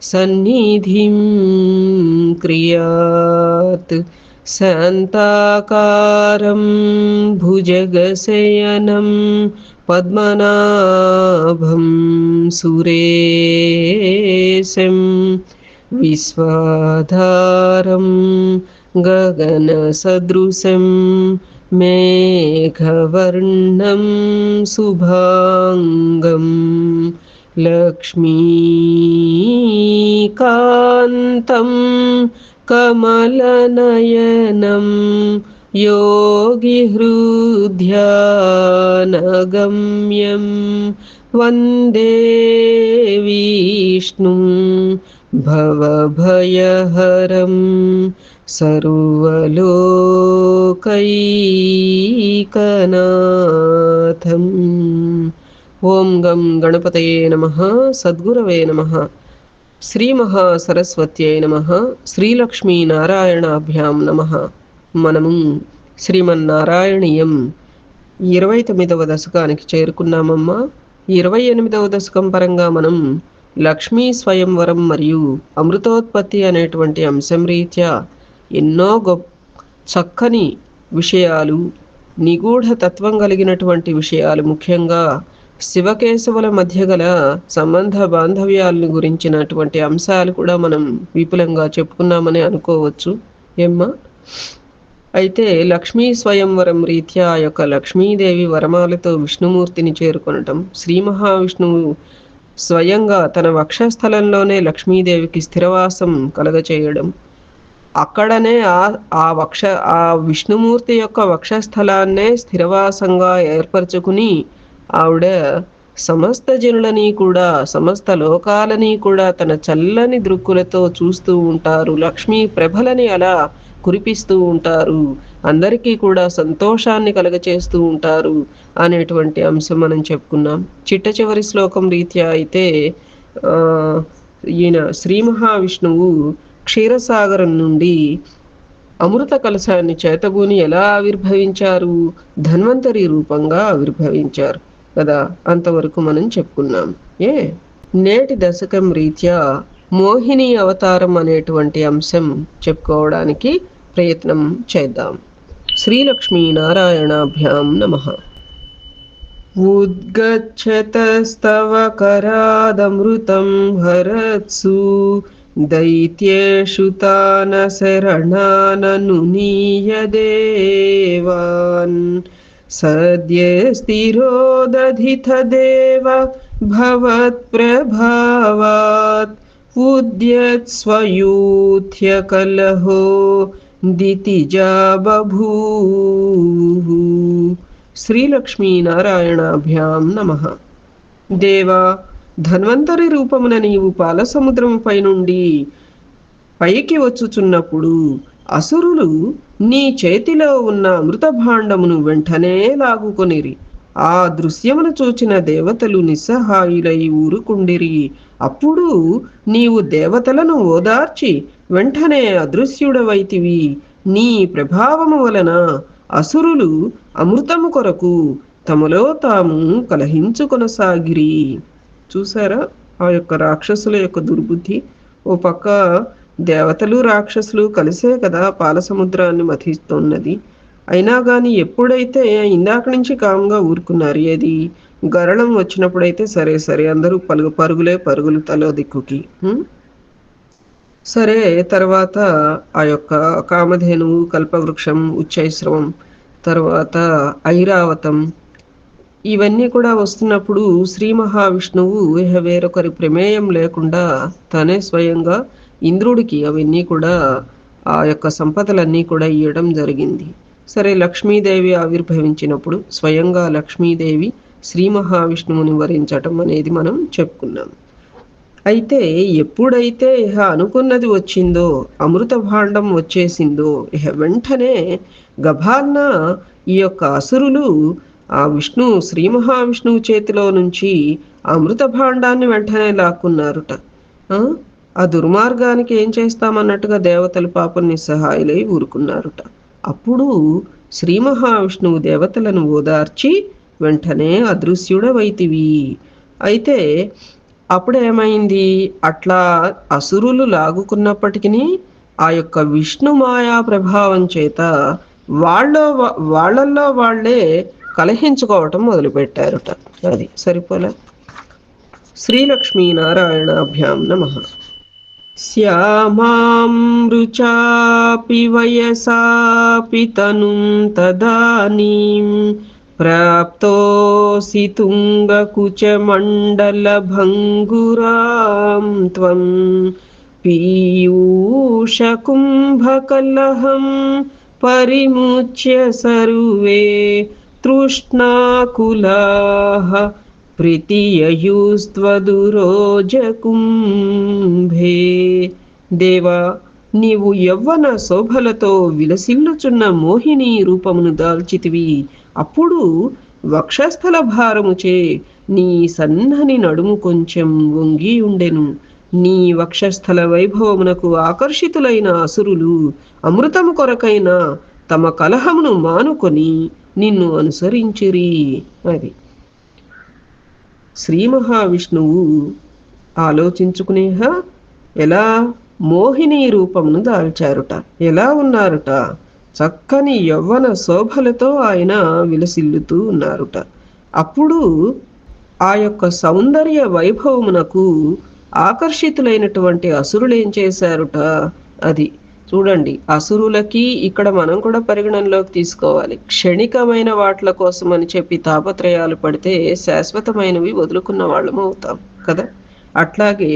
सन्निधिं क्रियात् शान्ताकारं भुजगशयनं पद्मनाभं सुरेशं विश्वाधारं गगनसदृशं मेघवर्णं शुभाङ्गं लक्ष्मीकान्तं कमलनयनं योगिहृद्यानगम्यं वंदे विष्णुं भवभयहरं सर्वलोकैकनाथम् ఓం గం గణపతయే నమ సద్గురవే నమ శ్రీ మహాసరస్వత్యై నమ శ్రీలక్ష్మీ నారాయణాభ్యాం నమ. మనము శ్రీమన్నారాయణీయం ఇరవై తొమ్మిదవ దశకానికి చేరుకున్నామమ్మా. ఇరవై ఎనిమిదవ దశకం పరంగా మనం లక్ష్మీ స్వయంవరం మరియు అమృతోత్పత్తి అనేటువంటి అంశం రీత్యా ఎన్నో గొప్ప చక్కని విషయాలు నిగూఢ తత్వం కలిగినటువంటి విషయాలు ముఖ్యంగా శివకేశవుల మధ్య గల సంబంధ బాంధవ్యాలను గురించినటువంటి అంశాలు కూడా మనం విపులంగా చెప్పుకున్నామని అనుకోవచ్చు. ఏమ్మా? అయితే లక్ష్మీ స్వయంవరం రీత్యా ఆ యొక్క లక్ష్మీదేవి వరమాలతో విష్ణుమూర్తిని చేరుకొనటం శ్రీ మహావిష్ణువు స్వయంగా తన వక్షస్థలంలోనే లక్ష్మీదేవికి స్థిరవాసం కలగచేయడం అక్కడనే ఆ ఆ వక్ష ఆ విష్ణుమూర్తి యొక్క వక్షస్థలాన్నే స్థిరవాసంగా ఏర్పరచుకుని ఆవిడ సమస్త జనులని కూడా సమస్త లోకాలని కూడా తన చల్లని దృక్కులతో చూస్తూ ఉంటారు. లక్ష్మీ ప్రభలని అలా కురిపిస్తూ ఉంటారు. అందరికీ కూడా సంతోషాన్ని కలగచేస్తూ ఉంటారు అనేటువంటి అంశం మనం చెప్పుకున్నాం. చిట్ట చివరి శ్లోకం రీత్యా అయితే ఈయన శ్రీ మహావిష్ణువు క్షీరసాగరం నుండి అమృత కలశాన్ని చేతబూని ఎలా ఆవిర్భవించారు? ధన్వంతరి రూపంగా ఆవిర్భవించారు. కదా? అంతవరకు మనం చెప్పుకున్నాం. ఏ? నేటి దశకం రీత్యా మోహిని అవతారం అనేటువంటి అంశం చెప్పుకోవడానికి ప్రయత్నం చేద్దాం. శ్రీలక్ష్మీ నారాయణాభ్యాం నమ. ఉద్గచ్చతస్తవ కరాదమృతం హరత్సు దైత్యేషు తాన శరణానను నీయదేవాన్. सद्य स्थिरोदधितदेव भवत्प्रभावात् उद्यत्स्वयूथ्यकलहो दितिजा बभूः శ్రీలక్ష్మీనారాయణాభ్యాం నమ దేవా ధన్వంతరి రూపమున నీవు పాల సముద్రముపై నుండి పైకి వచ్చుచున్నప్పుడు అసురులు నీ చేతిలో ఉన్న అమృత భాండమును వెంటనే లాగుకొనిరి. ఆ దృశ్యమును చూచిన దేవతలు నిస్సహాయులై ఊరుకుండిరి. అప్పుడు నీవు దేవతలను ఓదార్చి వెంటనే అదృశ్యుడవైతివి. నీ ప్రభావము వలన అసురులు అమృతము కొరకు తమలో తాము కలహించుకొనసాగిరి. చూసారా? ఆ యొక్క రాక్షసుల యొక్క దుర్బుద్ధి. ఓ పక్క దేవతలు రాక్షసులు కలిసే కదా పాలసముద్రాన్ని మథిస్తున్నది అయినా కానీ ఎప్పుడైతే ఇందాక నుంచి కామంగా ఊరుకున్నారు ఏది? గరళం వచ్చినప్పుడైతే సరే సరే అందరూ పలుగు పరుగులే పరుగులు తలో దిక్కుకి. సరే తర్వాత ఆ యొక్క కామధేనువు కల్పవృక్షం ఉచ్చైశ్రవం తర్వాత ఐరావతం ఇవన్నీ కూడా వస్తున్నప్పుడు శ్రీ మహావిష్ణువు ఇహ వేరొకరి ప్రమేయం లేకుండా తనే స్వయంగా ఇంద్రుడికి అవన్నీ కూడా ఆ యొక్క సంపదలన్నీ కూడా ఇవ్వడం జరిగింది. సరే లక్ష్మీదేవి ఆవిర్భవించినప్పుడు స్వయంగా లక్ష్మీదేవి శ్రీ మహావిష్ణువుని వరించటం అనేది మనం చెప్పుకున్నాం. అయితే ఎప్పుడైతే ఇహ అనుకున్నది వచ్చిందో అమృత భాండం వచ్చేసిందో ఇహ వెంటనే గభాన్న ఈ యొక్క అసురులు ఆ విష్ణు శ్రీ మహావిష్ణువు చేతిలో నుంచి అమృత భాండాన్ని వెంటనే లాక్కున్నారుట. ఆ? దుర్మార్గానికి ఏం చేస్తామన్నట్టుగా దేవతలు పాపం నిస్సహాయులై ఊరుకున్నారుట. అప్పుడు శ్రీ మహావిష్ణువు దేవతలను ఓదార్చి వెంటనే అదృశ్యుడవైతివి. అయితే అప్పుడు ఏమైంది అట్లా అసురులు లాగుకున్నప్పటికీ ఆ యొక్క విష్ణు మాయా ప్రభావం చేత వాళ్ళ వాళ్ళల్లో వాళ్ళే కలహించుకోవటం మొదలుపెట్టారుట. అది సరిపోలే? శ్రీలక్ష్మీనారాయణాభ్యాం నమ. श्यामामृचापि वयसापि तनुं तदानीं प्राप्तोऽसि तुङ्गकुचमण्डलभङ्गुरां त्वं पीयूषकुम्भकलहं परिमुच्य सर्वे तृष्णाकुलाः ప్రీతియయుస్త్వదురోజకుంభే. దేవా నీవు యవ్వన శోభలతో విలసిల్లుచున్న మోహిని రూపమును దాల్చితివి. అప్పుడు వక్షస్థల భారముచే నీ సన్నని నడుము కొంచెం వంగి ఉండెను. నీ వక్షస్థల వైభవమునకు ఆకర్షితులైన అసురులు అమృతము కొరకైన తమ కలహమును మానుకొని నిన్ను అనుసరించిరి. అది శ్రీ మహావిష్ణువు ఆలోచించుకునేహ ఎలా మోహిని రూపమును దాల్చారుట ఎలా ఉన్నారుట చక్కని యవ్వన శోభలతో ఆయన విలసిల్లుతూ ఉన్నారుట. అప్పుడు ఆ యొక్క సౌందర్య వైభవమునకు ఆకర్షితులైనటువంటి అసురులు ఏం చేశారుట అది చూడండి అసురులకి ఇక్కడ మనం కూడా పరిగణనలోకి తీసుకోవాలి. క్షణికమైన వాట్ల కోసం అని చెప్పి తాపత్రయాలు పడితే శాశ్వతమైనవి వదులుకున్న వాళ్ళము అవుతాం కదా? అట్లాగే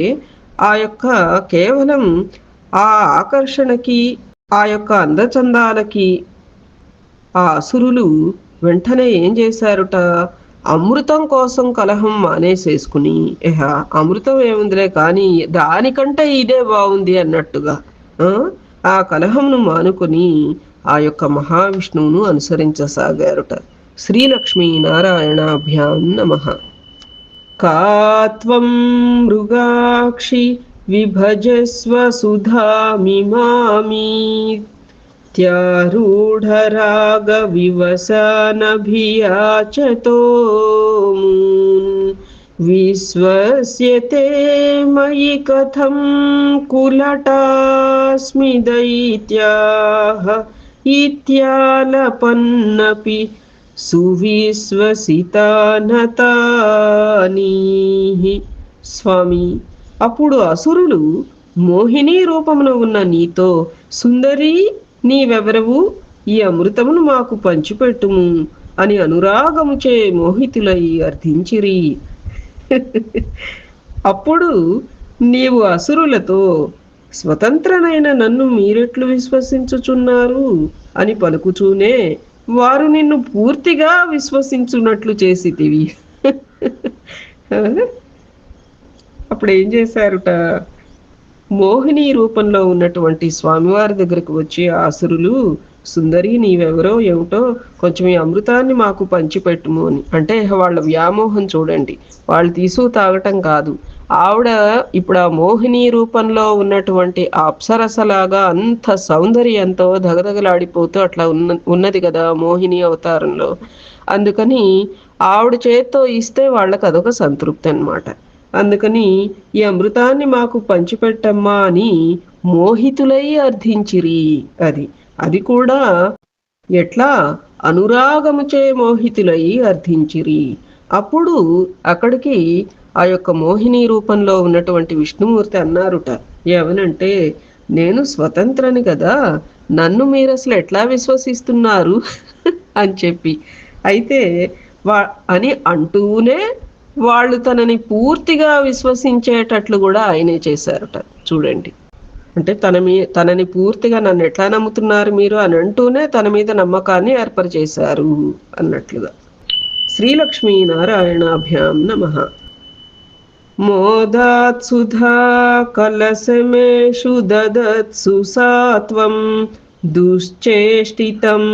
ఆ యొక్క కేవలం ఆ ఆకర్షణకి ఆ యొక్క అందచందాలకి ఆ అసురులు వెంటనే ఏం చేశారుట? అమృతం కోసం కలహం మానేసేసుకుని అమృతం ఏముందిలే కానీ దానికంటే ఇదే బాగుంది అన్నట్టుగా ఆ? ఆ కలహంను మానుకొని ఆ యొక్క మహావిష్ణువును అనుసరించసాగారుట. శ్రీలక్ష్మీ నారాయణాభ్యాం నమ. కాత్వం మృగాక్షి విభజస్వ సుధామిమామి త్యారూఢరాగ విశ్వస్యతే మయి కథం కులటాస్మి దైత్యాః ఇత్యాలపన్నపి సువిశ్వసితానతాని స్వామి అప్పుడు అసురులు మోహిని రూపమున ఉన్న నీతో సుందరి నీవెవరవు? ఈ అమృతమును మాకు పంచిపెట్టుము అని అనురాగముచే మోహితులై అర్థించిరి అప్పుడు నీవు అసురులతో స్వతంత్రనైన నన్ను మీరెట్లు విశ్వసించుచున్నారు? అని పలుకుచూనే వారు నిన్ను పూర్తిగా విశ్వసించున్నట్లు చేసితివి. అప్పుడు ఏం చేశారుట? మోహిని రూపంలో ఉన్నటువంటి స్వామివారి దగ్గరకు వచ్చి అసురులు సుందరి నీవెవరో ఏమిటో కొంచెం ఈ అమృతాన్ని మాకు పంచిపెట్టుము అని. అంటే వాళ్ళ వ్యామోహం చూడండి. వాళ్ళు తీసు తాగటం కాదు. ఆవిడ ఇప్పుడు ఆ మోహిని రూపంలో ఉన్నటువంటి ఆ అప్సరసలాగా అంత సౌందర్యంతో దగదగలాడిపోతూ అట్లా ఉన్న ఉన్నది కదా మోహిని అవతారంలో. అందుకని ఆవిడ చేత్తో ఇస్తే వాళ్ళకి అదొక సంతృప్తి అన్నమాట. అందుకని ఈ అమృతాన్ని మాకు పంచిపెట్టమ్మా అని మోహితులై అర్థించిరి అది. అది కూడా ఎట్లా? అనురాగముచే మోహితులై అర్థించిరి అప్పుడు అక్కడికి ఆ యొక్క మోహిని రూపంలో ఉన్నటువంటి విష్ణుమూర్తి అన్నారుట. ఏమనంటే నేను స్వతంత్రని కదా నన్ను మీరు అసలు ఎట్లా విశ్వసిస్తున్నారు? అని చెప్పి. అయితే వా అని అంటూనే వాళ్ళు తనని పూర్తిగా విశ్వసించేటట్లు కూడా ఆయనే చేశారట. చూడండి. అంటే తన మీ తనని పూర్తిగా నన్ను ఎట్లా నమ్ముతున్నారు మీరు అని అంటూనే తన మీద నమ్మకాన్ని ఏర్పరిచేశారు అన్నట్లుగా. శ్రీలక్ష్మీ నారాయణాభ్యాం నమ. మోదాత్సుధా కలశమేషు దదత్సు సాత్వం దుశ్చేష్టితం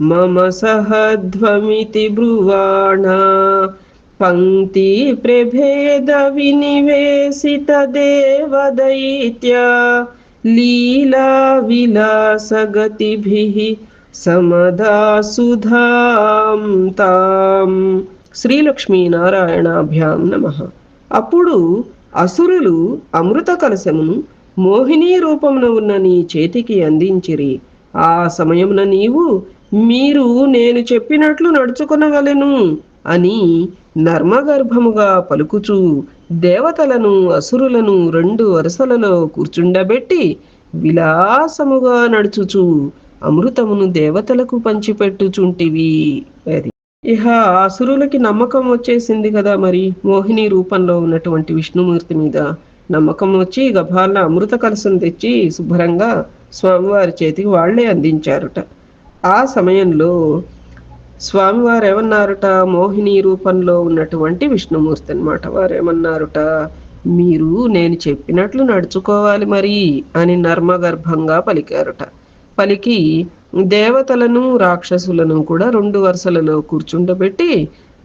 మమ సహధ్వమితి బ్రువాణా పంక్తి ప్రభేద వినివేశిత దేవదైత్య లీలా విలాసగతిభిః సమదాసుధాం తాం. శ్రీలక్ష్మీనారాయణాభ్యాం నమ. అప్పుడు అసురులు అమృత కలశమును మోహిని రూపమున ఉన్న నీ చేతికి అందించిరి. ఆ సమయమున నీవు మీరు నేను చెప్పినట్లు నడుచుకొనగలను అని నర్మగర్భముగా పలుకుచూ దేవతలను అసురులను రెండు వరుసలలో కూర్చుండబెట్టి విలాసముగా నడుచుచు అమృతమును దేవతలకు పంచిపెట్టుచుంటివి అది. ఇహ అసురులకి నమ్మకం వచ్చేసింది కదా మరి. మోహిని రూపంలో ఉన్నటువంటి విష్ణుమూర్తి మీద నమ్మకం వచ్చి గభాల అమృత కలసం తెచ్చి శుభ్రంగా స్వామివారి చేతికి వాళ్ళే అందించారుట. ఆ సమయంలో స్వామివారు ఏమన్నారుట మోహిని రూపంలో ఉన్నటువంటి విష్ణుమూర్తి అనమాట వారు ఏమన్నారుట మీరు నేను చెప్పినట్లు నడుచుకోవాలి మరి అని నర్మగర్భంగా పలికారుట. పలికి దేవతలను రాక్షసులను కూడా రెండు వరుసలలో కూర్చుండబెట్టి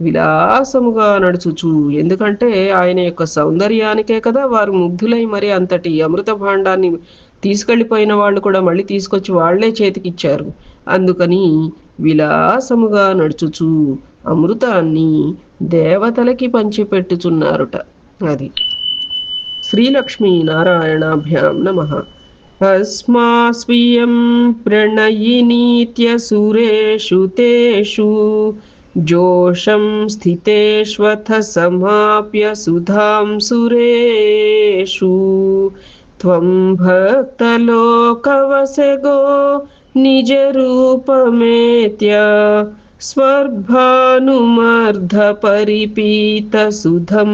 విలాసముగా నడుచుచు. ఎందుకంటే ఆయన యొక్క సౌందర్యానికే కదా వారు ముగ్ధులై మరి అంతటి అమృత భాండాన్ని తీసుకెళ్లిపోయిన వాళ్ళు కూడా మళ్ళీ తీసుకొచ్చి వాళ్లే చేతికిచ్చారు అందుకని విలాసముగా నడుచుచు అమృతాన్ని దేవతలకి పంచిపెట్టుచున్నారుట అది శ్రీలక్ష్మీ నారాయణాభ్యాం నమ अस्मास्वीयं प्रणयिनीत्यसुरेषु तेषु जोषं स्थितेष्वथ समाप्य सुधां सुरेषु त्वं भक्तलोकवसगो निजरूपमेत्य स्वर्भानुमर्धपरिपीतसुधं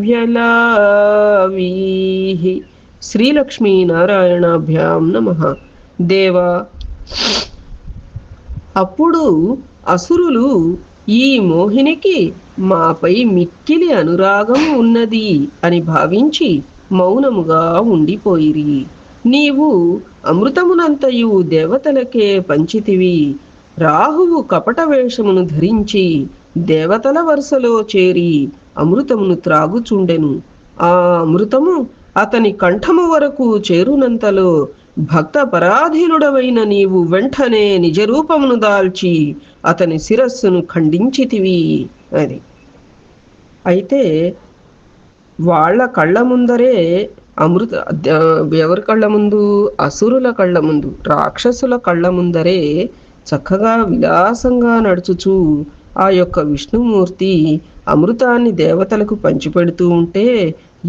व्यलावीः శ్రీలక్ష్మీనారాయణాభ్యాం నమ దేవా అప్పుడు అసురులు ఈ మోహినికి మాపై మిక్కిలి అనురాగం ఉన్నది అని భావించి మౌనముగా ఉండిపోయిరి. నీవు అమృతమునంతయు దేవతలకే పంచితివి. రాహువు కపట వేషమును ధరించి దేవతల వరుసలో చేరి అమృతమును త్రాగుచుండెను. ఆ అమృతము అతని కంఠము వరకు చేరునంతలో భక్త పరాధీనుడవైన నీవు వెంటనే నిజరూపమును దాల్చి అతని శిరస్సును ఖండించితివి. అది. అయితే వాళ్ళ కళ్ళ ముందరే అమృత ఎవరి కళ్ళ ముందు? అసురుల కళ్ళ ముందు. రాక్షసుల కళ్ళ ముందరే చక్కగా విలాసంగా నడుచుచూ ఆ యొక్క విష్ణుమూర్తి అమృతాన్ని దేవతలకు పంచిపెడుతూ ఉంటే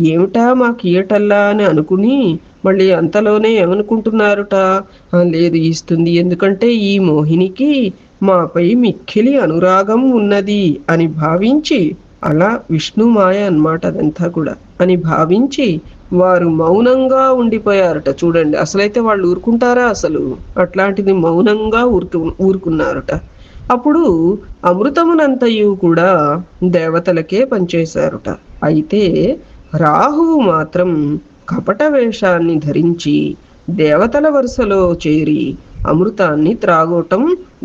ఏమిటా మా కీటల్లా అని అనుకుని మళ్ళీ అంతలోనే ఏమనుకుంటున్నారుట? లేదు ఇస్తుంది. ఎందుకంటే ఈ మోహినికి మాపై మిక్కిలి అనురాగం ఉన్నది అని భావించి అలా విష్ణు మాయ అన్నమాట అదంతా కూడా అని భావించి వారు మౌనంగా ఉండిపోయారట. చూడండి అసలైతే వాళ్ళు ఊరుకుంటారా అసలు? అట్లాంటిది మౌనంగా ఊరుకు ఊరుకున్నారట. అప్పుడు అమృతమునంతయు కూడా దేవతలకే పనిచేశారుట. అయితే రాహువు మాత్రం కపట వేషాన్ని ధరించి దేవతల వరుసలో చేరి అమృతాన్ని త్రాగోటం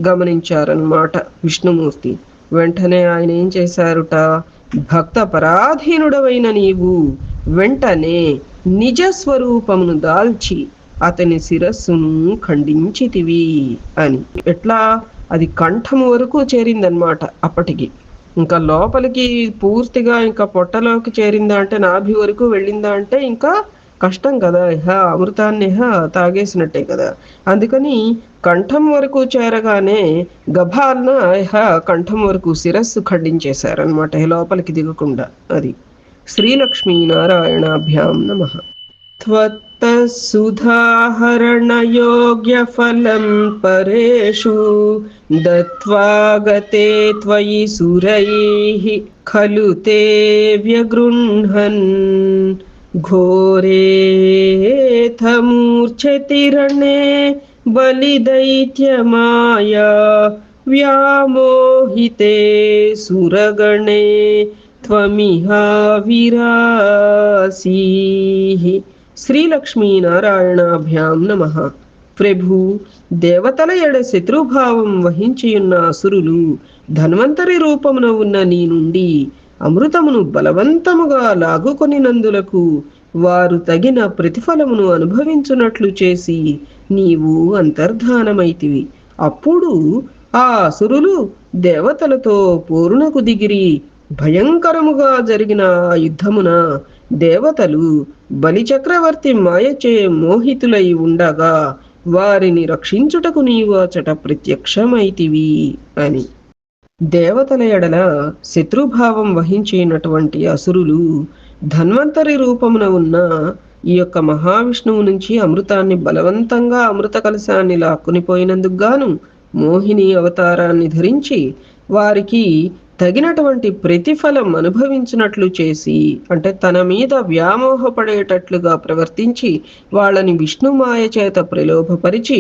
గమనించారన్నమాట విష్ణుమూర్తి. వెంటనే ఆయన ఏం చేశారుట? భక్త పరాధీనుడవైన నీవు వెంటనే నిజ స్వరూపమును దాల్చి అతని శిరస్సును ఖండించితివి అని. ఎట్లా? అది కంఠము వరకు చేరిందనమాట అప్పటికి. ఇంకా లోపలికి పూర్తిగా ఇంకా పొట్టలోకి చేరిందా అంటే నాభి వరకు వెళ్ళిందా అంటే ఇంకా కష్టం కదా ఇహ అమృతాన్ని ఇహ తాగేసినట్టే కదా అందుకని కంఠం వరకు చేరగానే గభాలన ఇహ కంఠం వరకు శిరస్సు ఖండించేశారనమాట లోపలికి దిగకుండా అది శ్రీలక్ష్మీ నారాయణాభ్యాం నమ त्वत्तः सुधाहरणयोग्यफलं परेषु दत्त्वा गते त्वयि सुरैः खलु ते व्यगृह्णन् घोरेऽथ मूर्च्छति रणे बलिदैत्यमाया व्यामोहिते सुरगणे त्वमिहा విరాసీః శ్రీలక్ష్మీనారాయణాభ్యాం నమ ప్రభు దేవతల ఎడ శత్రుభావం వహించియున్న అసురులు ధన్వంతరి రూపమున ఉన్న నీ నుండి అమృతమును బలవంతముగా లాగుకొనినందులకు వారు తగిన ప్రతిఫలమును అనుభవించున్నట్లు చేసి నీవు అంతర్ధానమైతివి. అప్పుడు ఆ అసురులు దేవతలతో పూర్ణకు దిగిరి. భయంకరముగా జరిగిన యుద్ధమున దేవతలు బలిచక్రవర్తి మాయచే మోహితులై ఉండగా వారిని రక్షించుటకు నీవు అచట ప్రత్యక్షమైతివి అని. దేవతల ఎడల శత్రుభావం వహించినటువంటి అసురులు ధన్వంతరి రూపమున ఉన్న ఈ యొక్క మహావిష్ణువు నుంచి అమృతాన్ని బలవంతంగా అమృత కలశాన్ని లాక్కునిపోయినందుకు గాను మోహిని అవతారాన్ని ధరించి వారికి తగినటువంటి ప్రతిఫలం అనుభవించినట్లు చేసి అంటే తన మీద వ్యామోహపడేటట్లుగా ప్రవర్తించి వాళ్ళని విష్ణుమాయ చేత ప్రలోభపరిచి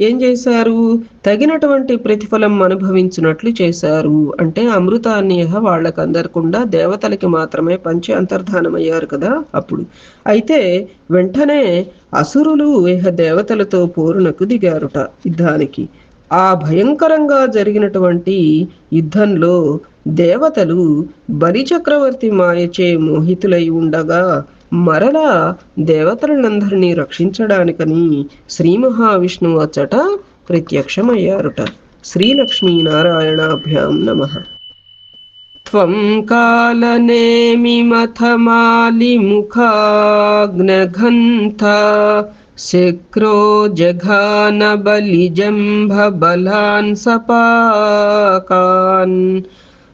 ఏం చేశారు? తగినటువంటి ప్రతిఫలం అనుభవించినట్లు చేశారు. అంటే అమృతాన్ని వాళ్ళకు వాళ్ళకి అందరకుండా దేవతలకి మాత్రమే పంచి అంతర్ధానమయ్యారు కదా అప్పుడు. అయితే వెంటనే అసురులు ఇహ దేవతలతో పోరునకు దిగారుట యుద్ధానికి ఆ భయంకరంగా జరిగినటువంటి యుద్ధంలో దేవతలు బలిచక్రవర్తి మాయచే మోహితులై ఉండగా మరలా దేవతలందరినీ రక్షించడానికని శ్రీ మహావిష్ణువు అచ్చట ప్రత్యక్షమయ్యారుట. శ్రీలక్ష్మీనారాయణాభ్యాం నమ. త్వం కాలనేమిమథమాలిముఖాగ్నఘంత శక్రో జఘాన బలిజంభబలాన్ సపాకాన్.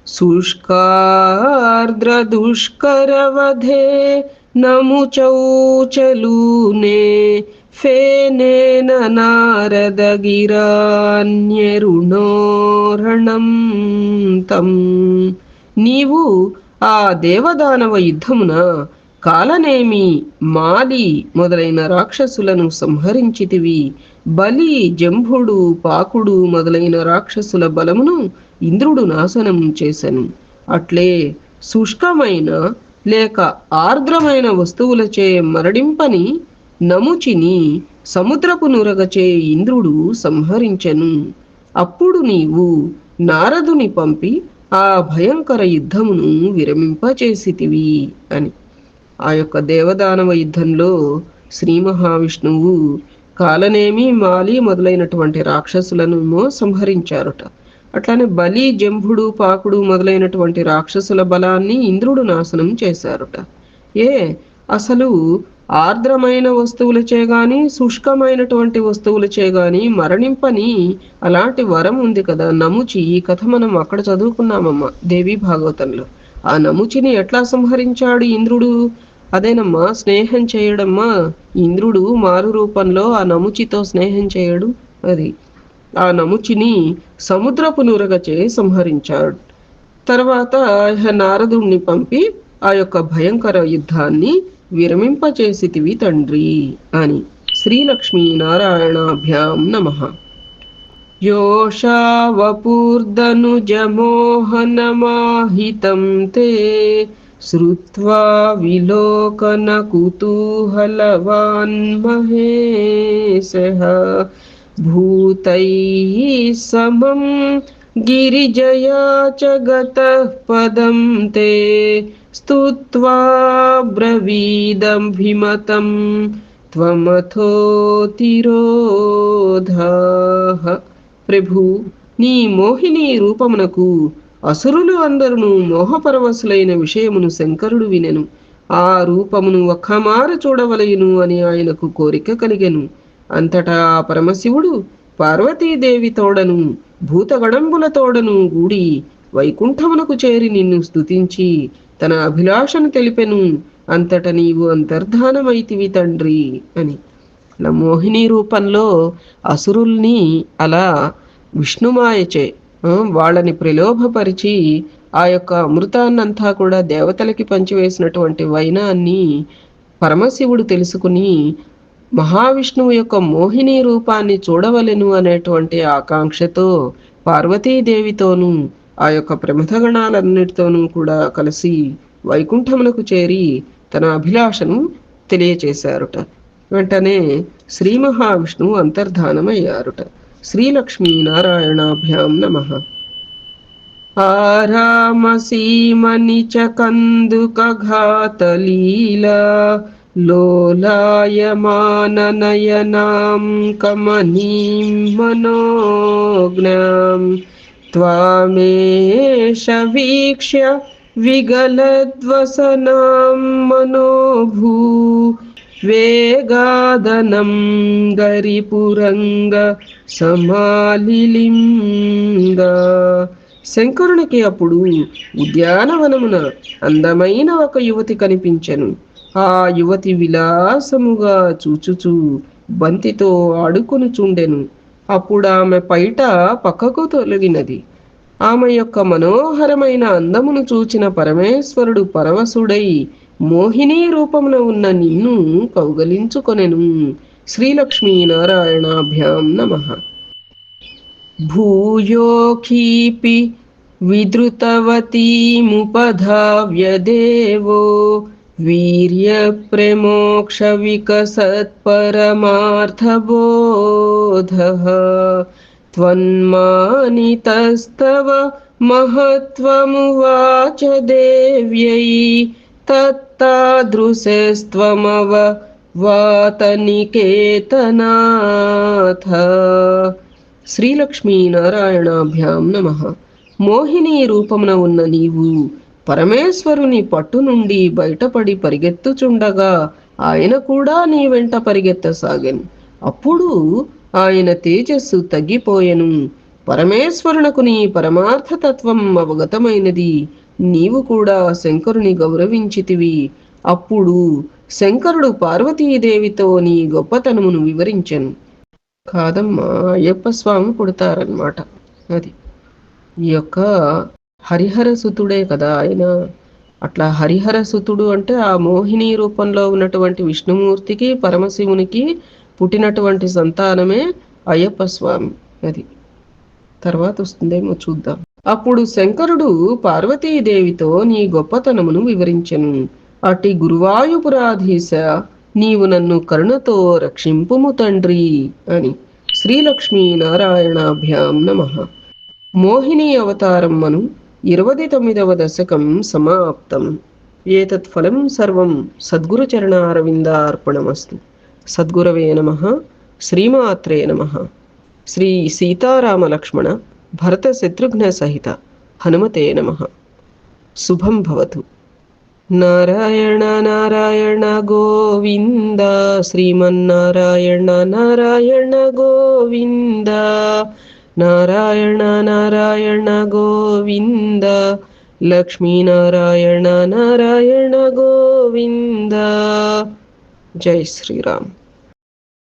శుష్కార్ద్రదుష్కరవధే నము చౌచలూనే ఫేనేన నారదగిరాన్యరుణోరణం తం. నీవు ఆ దేవదానవ యుద్ధమున కాలనేమి మాలి మొదలైన రాక్షసులను సంహరించితివి. బలి జంభుడు పాకుడు మొదలైన రాక్షసుల బలమును ఇంద్రుడు నాశనం చేసెను. అట్లే శుష్కమైన లేక ఆర్ద్రమైన వస్తువులచే మరడింపని నముచిని సముద్రపు నురగచే ఇంద్రుడు సంహరించెను. అప్పుడు నీవు నారదుని పంపి ఆ భయంకర యుద్ధమును విరమింపచేసితివి అని. ఆ యొక్క దేవదానవ యుద్ధంలో శ్రీ మహావిష్ణువు కాలనేమి మాలి మొదలైనటువంటి రాక్షసులను సంహరించారుట. అట్లానే బలి జంభుడు పాకుడు మొదలైనటువంటి రాక్షసుల బలాన్ని ఇంద్రుడు నాశనం చేశారుట. ఏ అసలు ఆర్ద్రమైన వస్తువులచే గాని శుష్కమైనటువంటి వస్తువులచే గాని మరణింపని అలాంటి వరం ఉంది కదా. నముచి ఈ కథ మనం అక్కడ చదువుకున్నామమ్మ దేవి భాగవతంలో. ఆ నముచిని ఎట్లా సంహరించాడు ఇంద్రుడు? అదేనమ్మా స్నేహం చేయడమ్మా ఇంద్రుడు మారు రూపంలో ఆ నముచితో స్నేహం చేయడు అది ఆ నముచిని సముద్రపు నురగచే సంహరించాడు తర్వాత ఇహ నారదుణ్ణి పంపి ఆ యొక్క భయంకర యుద్ధాన్ని విరమింపచేసితివి తండ్రి అని శ్రీలక్ష్మీ నారాయణాభ్యాం నమ योषावपूर्दनुजमोहनमाहितं ते श्रुत्वा विलोकनकुतूहलवान् महेशः भूतैः समं गिरिजया च गतः पदं ते स्तुत्वा ब्रवीदभिमतं త్వమథోతిరోధాః ప్రభు నీ మోహిని రూపమునకు అసురులు అందరును మోహపరవశులైన విషయమును శంకరుడు వినెను. ఆ రూపమును ఒక్కమార చూడవలయును అని ఆయనకు కోరిక కలిగెను. అంతటా పరమశివుడు పార్వతీదేవి తోడను భూతగడంబుల తోడను గూడి వైకుంఠమునకు చేరి నిన్ను స్తుతించి తన అభిలాషను తెలిపెను. అంతట నీవు అంతర్ధానమైతివి తండ్రి అని. ఇలా మోహిని రూపంలో అసురుల్ని అలా విష్ణుమాయచే వాళ్ళని ప్రలోభపరిచి ఆ యొక్క అమృతాన్నంతా కూడా దేవతలకి పంచివేసినటువంటి వైనాన్ని పరమశివుడు తెలుసుకుని మహావిష్ణువు యొక్క మోహిని రూపాన్ని చూడవలెను అనేటువంటి ఆకాంక్షతో పార్వతీదేవితోనూ ఆ యొక్క ప్రమథగణాలన్నిటితోనూ కూడా కలిసి వైకుంఠములకు చేరి తన అభిలాషను తెలియచేశారుట. వెంటనే శ్రీ మహావిష్ణువు అంతర్ధానమయ్యారుట. श्रीलक्ष्मीनारायणाभ्यां नमः। आरामसीमनिचकन्दुकघातलीला लोलायमाननयनां कमनीं मनोज्ञां। त्वामेष वीक्ष्य विगलद्वसनां मनोभू। వేగాదనం గరిపురంగ సమాలిలింగ. శంకరునికి అప్పుడు ఉద్యానవనమున అందమైన ఒక యువతి కనిపించెను. ఆ యువతి విలాసముగా చూచుచూ బంతితో ఆడుకొనుచుండెను. అప్పుడు ఆమె పైట పక్కకు తొలగినది. ఆమె యొక్క మనోహరమైన అందమును చూచిన పరమేశ్వరుడు పరవశుడై మోహిని రూపమున ఉన్న నిన్ను కౌగలించుకొనెను శ్రీలక్ష్మీ నారాయణాభ్యాం నమ భూయోఖీపి విధృతవతీముపధావ్య దేవో వీర్యప్రమోక్ష వికసత్పరమార్థబోధः त्वन्मानितस्तव महत्त्वमुवाच देव्यै तत्तादृशस्त्वमव వాతనికేతనాథ శ్రీలక్ష్మీ నారాయణాభ్యాం నమ మోహిని రూపమున ఉన్న నీవు పరమేశ్వరుని పట్టు నుండి బయటపడి పరిగెత్తుచుండగా ఆయన కూడా నీ వెంట పరిగెత్తసాగెను అప్పుడు ఆయన తేజస్సు తగ్గిపోయెను పరమేశ్వరునకు నీ పరమార్థతత్వం అవగతమైనది నీవు కూడా శంకరుని గౌరవించితివి. అప్పుడు శంకరుడు పార్వతీదేవితో నీ గొప్పతనమును వివరించను. కాదమ్మా అయ్యప్ప స్వామి పుడతారనమాట అది. ఈ యొక్క హరిహర సుతుడే కదా ఆయన. అట్లా హరిహర సుతుడు అంటే ఆ మోహిని రూపంలో ఉన్నటువంటి విష్ణుమూర్తికి పరమశివునికి పుట్టినటువంటి సంతానమే అయ్యప్ప స్వామి. అది. తర్వాత వస్తుందేమో చూద్దాం. అప్పుడు శంకరుడు పార్వతీదేవితో నీ గొప్పతనమును వివరించెను. అటి గురువాయుపురాధీశ నీవు నన్ను కరుణతో రక్షింపుము తండ్రి అని శ్రీలక్ష్మీ నారాయణాభ్యాం నమ. మోహిని అవతారం మను ఇరవై తొమ్మిదవ దశకం సమాప్తం. ఏతత్ ఫలం సర్వం సద్గురుచరణారవిందార్పణమస్తు సద్గురవే నమ. శ్రీమాత్రే నమ. శ్రీ సీతారామలక్ష్మణ भरतशत्रुघ्नसहित। हनुमते नमः। शुभं भवतु। नारायण नारायण गोविन्द। श्रीमन्नारायण नारायण गोविन्द। नारायण नारायण गोविन्द। लक्ष्मीनारायण नारायण गोविन्द। जय श्रीराम।